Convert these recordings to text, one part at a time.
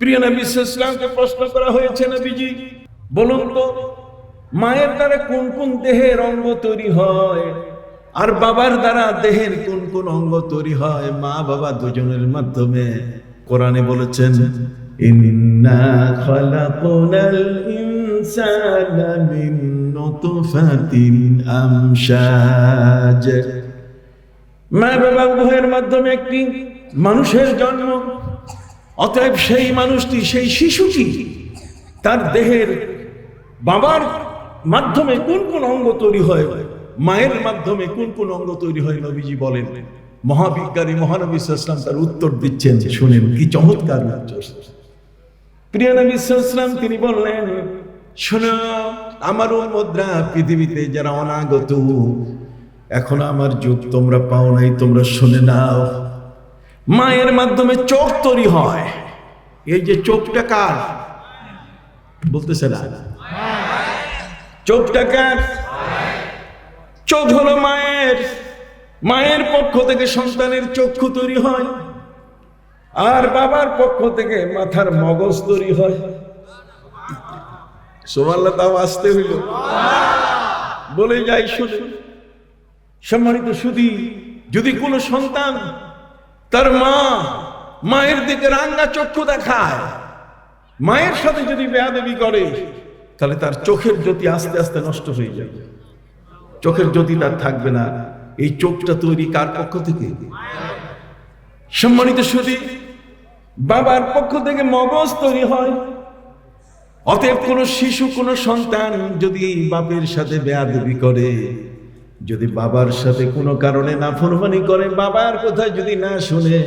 প্রিয় নবী ইসলামকে প্রশ্ন করা হয়েছে, নবীজি, বলুন তো, মায়ের দ্বারা কোন কোন দেহের অঙ্গ তৈরি হয়? আর বাবার দ্বারা দেহের কোন কোন অঙ্গ তৈরি হয়? মা বাবা দুজনের মাধ্যমে কোরআনে বলেছেন, ইন্না খালাকুনাল ইনসানা মিন নুতফাতিন আমশাজ। মা বাবা উভয়ের মাধ্যমে একটি মানুষের জন্ম অতএব সেই মানুষটি, সেই শিশুটি তার দেহের বাবার মাধ্যমে কোন কোন অঙ্গ তৈরি হয়? মায়ের মাধ্যমে কোন কোন অঙ্গ তৈরি হয়? নবীজি বলেন, মহাবিজ্ঞানী মহানবী ইসলাম তার উত্তর দিচ্ছেন শুনেন, কি চমৎকার প্রিয় নবী ইসলাম তিনি বললেন, শোনো, আমার মুদ্রা পৃথিবীতে যারা অনাগত, এখন আমার যুগ তোমরা পাও নাই, তোমরা শুনে নাও। মায়ের মাধ্যমে চোখ তৈরি হয়। এই যে চোখটা কার? বলতেছে না। চোখটা কার? চোখ হলো মায়ের। মায়ের পক্ষ থেকে সন্তানের চক্ষু তৈরি হয়। আর বাবার পক্ষ থেকে মাথার মগজ তৈরি হয়। তাও আসতে হইল। বলে যাই শুনে। সম্মানিত শুধু যদি কোনো সন্তান তার মা মায়ের দিকে রাঙ্গা চক্ষু দেখায়। মায়ের সাথে যদি বেয়াদবি করে, তাহলে তার চোখের জ্যোতি আস্তে আস্তে নষ্ট হয়ে যাবে। চোখের জ্যোতি তার থাকবে না। এই চোখটা তৈরি কার পক্ষ থেকে? সম্মানিত শুধু বাবার পক্ষ থেকে মগজ তৈরি হয়। অতএব কোনো শিশু, কোনো সন্তান যদি বাপের সাথে বেয়াদবি করে যদি বাবার সাথে কোনো কারণে না ফরমানি করে, বাবার কথা যদি না শুনে,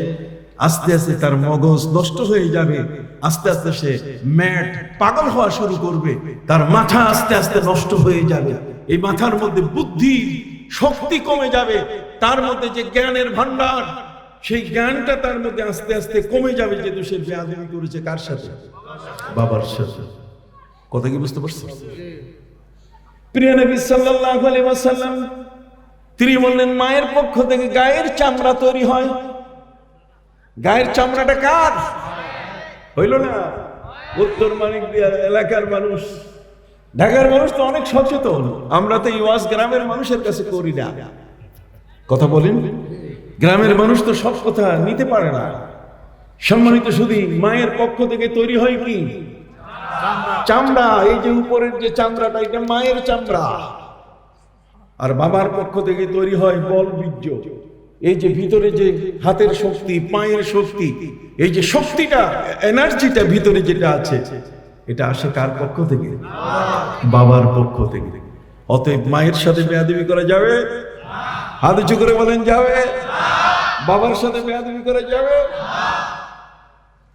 আস্তে আস্তে তার মগজ নষ্ট হয়ে যাবে, আস্তে আস্তে সে ম্যাট পাগল হওয়া শুরু করবে, তার মাথা আস্তে আস্তে নষ্ট হয়ে যাবে, এই মাথার মধ্যে বুদ্ধি, শক্তি কমে যাবে, তার মধ্যে যে জ্ঞানের ভান্ডার সেই জ্ঞানটা তার মধ্যে আস্তে আস্তে কমে যাবে যেহেতু সে বেয়াদবি করেছে কার সাথে? বাবার সাথে। কথা কি বুঝতে পারছ প্রিয় নবী সাল্লাল্লাহু আলাইহি ওয়াসাল্লাম তিনি বললেন মায়ের পক্ষ থেকে গায়ের চামড়া তৈরি হয়। গায়ের চামড়াটা কার? হইল না? উত্তর মানিক এলাকার মানুষ। ঢাকার মানুষ তো অনেক সচেতন। আমরা তো ইওয়াজ গ্রামের মানুষের কাছে করি না। কথা বলেন? গ্রামের মানুষ তো সব কথা নিতে পারে না। সম্মানিত শুধু মায়ের পক্ষ থেকে তৈরি হয় কি? চামড়া। এই যে উপরের যে চামড়াটা, এটা মায়ের চামড়া। আর বাবার পক্ষ থেকে তৈরি হয় বল বীর্য। এই যে ভিতরে যে হাতের শক্তি, পায়ের শক্তি, এই যে শক্তিটা, এনার্জিটা ভিতরে যেটা আছে, এটা আসে কার পক্ষ থেকে? বাবার পক্ষ থেকে। অতএব মায়ের সাথে বেয়াদবি করা যাবে? হাত উঁচু করে বলেন, যাবে? বাবার সাথে বেয়াদবি করা যাবে?